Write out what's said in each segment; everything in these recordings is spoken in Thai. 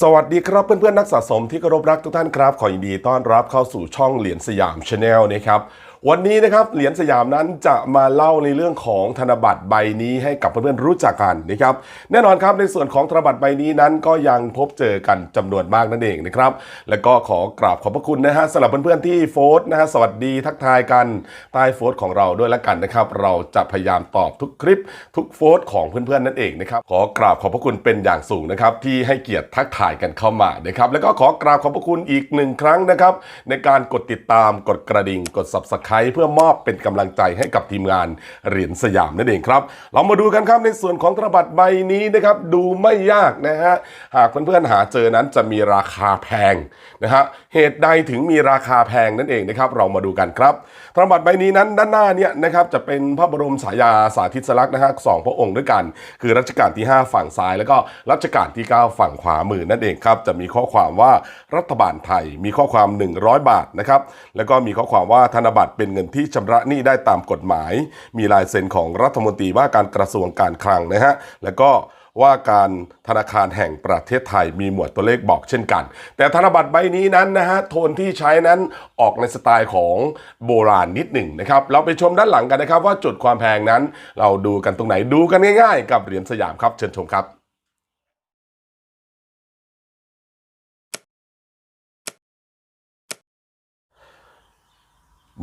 สวัสดีครับเพื่อนๆนักสะสมที่เคารพรักทุกท่านครับ ขอยินดีต้อนรับเข้าสู่ช่องเหรียญสยามชาแนลนะครับ วันนี้นะครับเหรียญสยามนั้นจะมาเล่าในเรื่องของธนบัตรใบนี้ให้กับเพื่อนๆรู้จักกันนะครับแน่นอนครับในส่วนของธนบัตรใบนี้นั้นก็ยังพบเจอกันจำนวนมากนั่นเองนะครับและก็ขอกราบขอบพระคุณนะฮะสำหรับเพื่อนๆที่โฟสต์นะฮะสวัสดีทักทายกันใต้โฟสต์ของเราด้วยละกันนะครับเราจะพยายามตอบทุกคลิป ทุกโฟสต์ของเพื่อนๆนั่นเองนะครับขอกราบขอบพระคุณเป็นอย่างสูงนะครับที่ให้เกียรติทักทายกันเข้ามานะครับแล้วก็ขอกราบขอบพระคุณอีกหนึ่งครั้งนะครับในการกดติดตามกดกระดิ่งกด subscribe เพื่อมอบเป็นกำลังใจให้กับทีมงานเหรียญสยามนั่นเองครับ เรามาดูกันครับในส่วนของธนบัตรใบนี้นะครับดูไม่ยากนะฮะหากเพื่อนๆหาเจอนั้นจะมีราคาแพงนะฮะเหตุใดถึงมีราคาแพงนั่นเองนะครับเรามาดูกันครับธนบัตรใบนี้นั้นด้านหน้าเนี่ยนะครับจะเป็นพระบรมฉายาสาธิสลักษณ์นะฮะสองพระองค์ด้วยกัน คือรัชกาลที่ 5 ฝั่งซ้าย แล้วก็รัชกาลที่ 9 ฝั่งขวามือนั่นเองครับจะมีข้อความว่ารัฐบาลไทยมีข้อความ 100 บาทนะครับแล้วก็มีข้อความว่าธนบัตรเป็นเงินที่ชำระหนี้ได้ตามกฎหมาย มีลายเซ็นของรัฐมนตรีว่าการกระทรวงการคลังนะฮะแล้วก็ว่าการธนาคารแห่งประเทศไทยมีหมวดตัวเลขบอกเช่นกัน แต่ธนบัตรใบนี้นั้นนะฮะโทนที่ใช้นั้นออกในสไตล์ของโบราณนิดหนึ่งนะครับ เราไปชมด้านหลังกันนะครับ ว่าจุดความแพงนั้น เราดูกันตรงไหนดูกันง่ายๆ กับเหรียญสยามครับเชิญชมครับ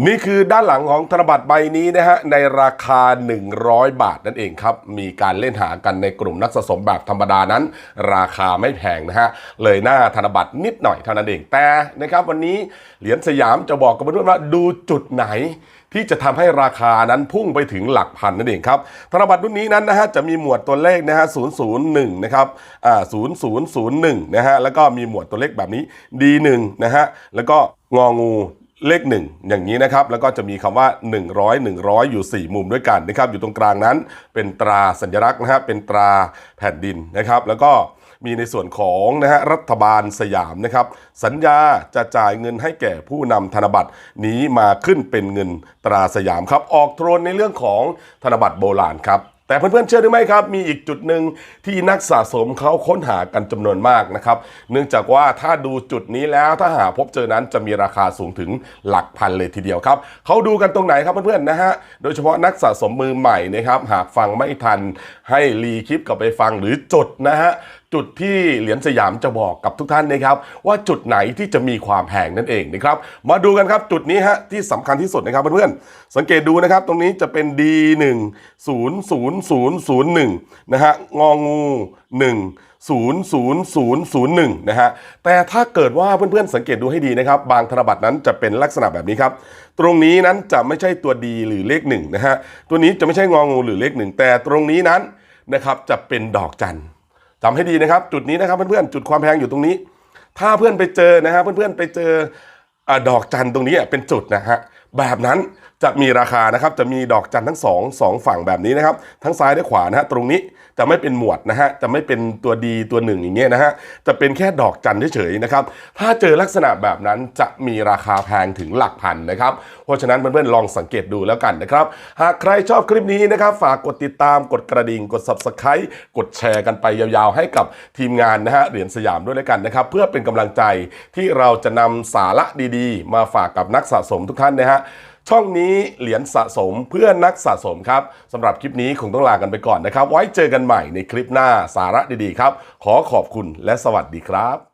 นี่คือด้านหลังของธนบัตรใบนี้นะฮะในราคา 100 บาทนั่นเองครับ มีการเล่นหากันในกลุ่มนักสะสมแบบธรรมดานั้น ราคาไม่แพงนะฮะเลยหน้าธนบัตรนิดหน่อยเท่านั้นเองแต่นะครับวันนี้เหรียญสยามจะบอกกับเพื่อนๆว่าดูจุดไหนที่จะทำให้ราคานั้นพุ่งไปถึงหลักพันนั่นเองครับ ธนบัตรรุ่นนี้นั้นนะฮะจะมีหมวดตัวเลขนะฮะ001 นะครับ อ่า 0001 นะฮะ แล้วก็มีหมวดตัวเลขแบบนี้ D1 นะฮะ แล้วก็งองู เลข 1 อย่างนี้นะครับ แล้วก็จะมีคำว่า 100 100 อยู่ 4 มุมด้วยกันนะครับ อยู่ตรงกลางนั้นเป็นตราสัญลักษณ์นะฮะเป็นตราแผ่นดินนะครับ แล้วก็มีในส่วนของนะฮะรัฐบาลสยามนะครับ สัญญาจะจ่ายเงินให้แก่ผู้นำธนบัตรนี้มาขึ้นเป็นเงินตราสยามครับ ออกโทนในเรื่องของธนบัตรโบราณครับ แต่เพื่อนๆเชื่อหรือไม่ครับ มีอีกจุดหนึ่งที่นักสะสมเขาค้นหากันจำนวนมากนะครับ เนื่องจากว่าถ้าดูจุดนี้แล้วถ้าหาพบเจอนั้นจะมีราคาสูงถึงหลักพันเลยทีเดียวครับเขาดูกันตรงไหนครับเพื่อนๆนะฮะโดยเฉพาะนักสะสมมือใหม่นะครับหากฟังไม่ทันให้รีคลิปกลับไปฟังหรือจดนะฮะ จุดที่เหรียญสยามจะบอกกับทุกท่านนะครับ ว่าจุดไหนที่จะมีความแพงนั่นเองนะครับ มาดูกันครับจุดนี้ฮะที่สำคัญที่สุดนะครับเพื่อนๆสังเกตดูนะครับ ตรงนี้จะเป็น D1 00001นะฮะงองู1 00001นะฮะแต่ถ้าเกิดว่าเพื่อนๆสังเกตดูให้ดีนะครับ บางธนบัตรนั้นจะเป็นลักษณะแบบนี้ครับ ตรงนี้นั้นจะไม่ใช่ตัว D หรือเลข1นะฮะตัวนี้จะไม่ใช่งองูหรือเลข1แต่ตรงนี้นั้นนะครับจะเป็นดอกจัน จำให้ดีนะครับ จุดนี้นะครับเพื่อนๆจุดความแพงอยู่ตรงนี้ ถ้าเพื่อนไปเจอนะฮะเพื่อนๆไปเจออดอกจันตรงนี้อะเป็นจุดนะฮะ แบบนั้นจะมีราคานะครับจะมีดอกจันทั้งสองสองฝั่งแบบนี้นะครับ ทั้งซ้ายและขวานะฮะตรงนี้จะไม่เป็นหมวดนะฮะจะไม่เป็นตัวดีตัวหนึ่งอย่างเงี้ยนะฮะจะเป็นแค่ดอกจันเฉยๆนะครับถ้าเจอลักษณะแบบนั้นจะมีราคาแพงถึงหลักพันนะครับเพราะฉะนั้นเพื่อนๆลองสังเกตดูแล้วกันนะครับ หากใครชอบคลิปนี้นะครับฝากกดติดตามกดกระดิ่งกด subscribe กดแชร์กันไปยาวๆ ให้กับทีมงานนะฮะเหรียญสยามด้วยแล้วกันนะครับ เพื่อเป็นกำลังใจที่เราจะนำสาระดีๆ มาฝากกับนักสะสมทุกท่านนะฮะช่องนี้เหรียญสะสมเพื่อนักสะสมครับสำหรับคลิปนี้คงต้องลากันไปก่อนนะครับ ไว้เจอกันใหม่ในคลิปหน้าสาระดีๆครับ ขอขอบคุณและสวัสดีครับ